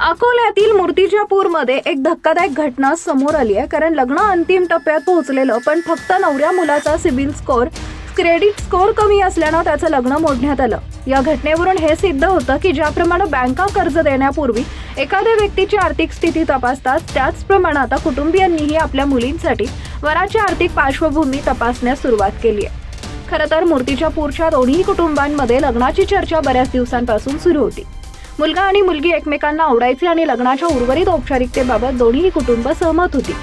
अकोल्यातील मूर्तिजापूरमध्ये एक धक्कादायक घटना समोर आली आहे. कारण लग्न अंतिम टप्प्यात पोहोचलेलं पण फक्त नवऱ्या मुलाचा सिबिल स्कोअर क्रेडिट स्कोअर कमी असल्यानं त्याचं लग्न मोडण्यात आलं. या घटनेवरून हे सिद्ध होतं की ज्याप्रमाणे बँका कर्ज देण्यापूर्वी एखाद्या व्यक्तीची आर्थिक स्थिती तपासतात त्याचप्रमाणे आता कुटुंबियांनीही आपल्या मुलींसाठी वराची आर्थिक पार्श्वभूमी तपासण्यास सुरुवात केली आहे. खरं तर मूर्तिजापूरच्या दोन्ही कुटुंबांमध्ये लग्नाची चर्चा बऱ्याच दिवसांपासून सुरू होती. मुलगा आणि मुलगी एकमेकांना आवडायचे आणि लग्नाच्या उर्वरित औपचारिकतेबाबत दोन्ही कुटुंब सहमत होती.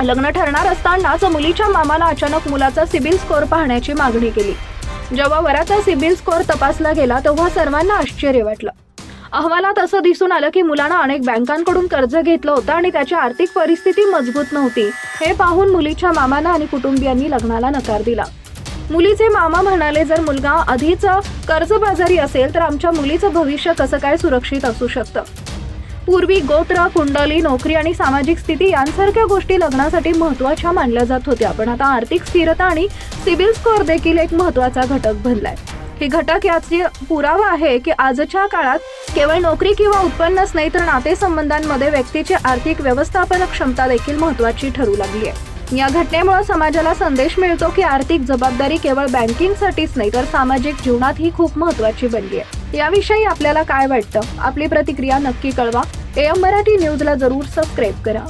लग्न ठरणार असतानाच मुलीच्या मामाला अचानक मुलाचा सिबिल स्कोअर पाहण्याची मागणी केली. जेव्हा वराचा सिबिल स्कोअर तपासला गेला तेव्हा सर्वांना आश्चर्य वाटलं. अहवालात असं दिसून आलं की मुलानं अनेक बँकांकडून कर्ज घेतलं होतं आणि त्याची आर्थिक परिस्थिती मजबूत नव्हती. हे पाहून मुलीच्या मामानं आणि कुटुंबियांनी लग्नाला नकार दिला. मुलीचे मामा म्हणाले जर मुलगा आधीच कर्जबाजारी असेल तर आमच्या मुलीचं भविष्य कसं काय सुरक्षित असू शकतं? पूर्वी गोत्र कुंडली नोकरी आणि सामाजिक स्थिती यांसारख्या गोष्टी लग्नासाठी महत्त्वाच्या मानल्या जात होत्या. पण आता आर्थिक स्थिरता आणि सिबिल स्कोअर देखील एक महत्त्वाचा घटक बनलाय. हे घटक याचे पुरावा आहे की आजच्या काळात केवळ नोकरी किंवा उत्पन्नच नाही तर नातेसंबंधांमध्ये व्यक्तीची आर्थिक व्यवस्थापन क्षमता देखील महत्वाची ठरू लागली आहे. या घटनेमुळे समाजाला संदेश मिळतो की आर्थिक जबाबदारी केवळ बँकिंगसाठीच नाही तर सामाजिक जीवनात ही खूप महत्वाची बनली आहे. याविषयी आपल्याला काय वाटतं? आपली प्रतिक्रिया नक्की कळवा. एम मराठी न्यूजला जरूर सबस्क्राईब करा.